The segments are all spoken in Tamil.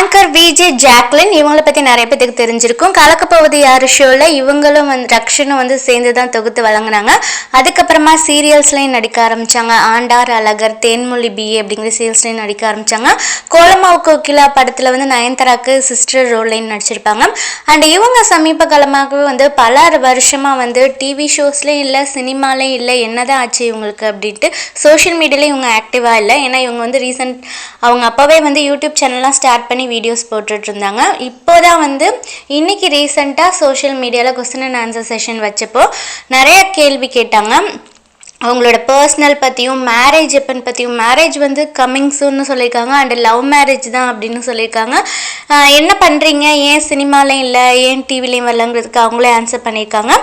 ஆங்கர் விஜே ஜாக்லின் இவங்களை பற்றி நிறைய பேத்துக்கு தெரிஞ்சிருக்கும். கலக்கப்போவது யார் ஷோவில் இவங்களும் வந்து ரக்ஷனும் வந்து சேர்ந்து தான் தொகுத்து வழங்கினாங்க. அதுக்கப்புறமா சீரியல்ஸ்லையும் நடிக்க ஆரம்பிச்சாங்க. ஆண்டார் அழகர் தேன்மொழி பிஏ அப்படிங்கிற சீரியல்ஸ்லையும் நடிக்க ஆரம்பிச்சாங்க. கோலமாவு கோகிலா படத்தில் வந்து நயன்தாராக்கு சிஸ்டர் ரோல்லையும் நடிச்சிருப்பாங்க. அண்ட் இவங்க சமீப காலமாகவே வந்து பல வருஷமாக வந்து டிவி ஷோஸ்லேயும் இல்லை சினிமாலேயும் இல்லை என்னதான் ஆச்சு இவங்களுக்கு அப்படின்ட்டு சோஷியல் மீடியாலேயும் இவங்க ஆக்டிவாக இல்லை. ஏன்னா இவங்க வந்து ரீசெண்ட் அவங்க அப்போவே வந்து யூடியூப் சேனல்லாம் ஸ்டார்ட் பண்ணி வீடியோஸ் போட்டுட்டு இருந்தாங்க இப்போ தான் வந்து இன்றைக்கி ரீசெண்டாக சோஷியல் மீடியாவில் கொஸ்டின் அண்ட் ஆன்சர் செஷன் வச்சப்போ நிறைய கேள்வி கேட்டாங்க. அவங்களோட பர்சனல் பற்றியும் மேரேஜ் எப்பன் பற்றியும் மேரேஜ் வந்து கம்மிங் சூன்னு சொல்லியிருக்காங்க அண்ட் லவ் மேரேஜ் தான் அப்படின்னு சொல்லியிருக்காங்க. என்ன பண்ணுறீங்க ஏன் சினிமாலையும் இல்லை ஏன் டிவிலையும் வரலங்கிறதுக்கு அவங்களே ஆன்சர் பண்ணியிருக்காங்க.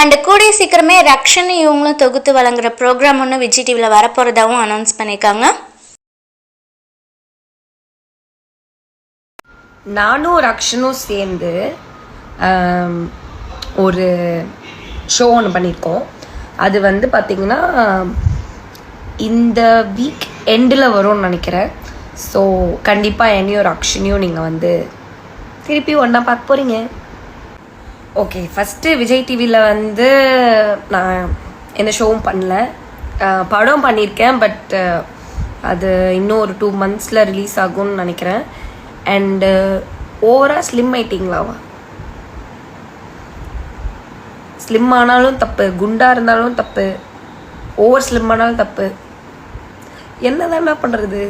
அண்ட் கூடிய சீக்கிரமே ரக்ஷன் இவங்களும் தொகுத்து வழங்குற ப்ரோக்ராம் ஒன்று விஜய் டிவியில் வரப்போகிறதாகவும் அனௌன்ஸ் பண்ணியிருக்காங்க. நானும் ரக்ஷனும் சேர்ந்து ஒரு ஷோ ஒன்று பண்ணியிருக்கோம் அது வந்து பார்த்திங்கன்னா இந்த வீக் எண்டில் வரும்னு நினைக்கிறேன். ஸோ கண்டிப்பாக என்னையும் ரக்ஷனையும் நீங்கள் வந்து திருப்பி ஒன்றா பார்க்க போகிறீங்க ஓகே ஃபஸ்ட்டு விஜய் டிவியில் வந்து நான் எந்த ஷோவும் பண்ணல. படம் பண்ணியிருக்கேன் பட் அது இன்னும் ஒரு டூ மந்த்ஸில் ரிலீஸ் ஆகும்னு நினைக்கிறேன். அண்டு uh, ஓவராக ஸ்லிம் ஆயிட்டிங்களாவா? ஸ்லிம் ஆனாலும் தப்பு குண்டாக இருந்தாலும் தப்பு ஓவர் ஸ்லிம் ஆனாலும் தப்பு. என்ன பண்ணுறது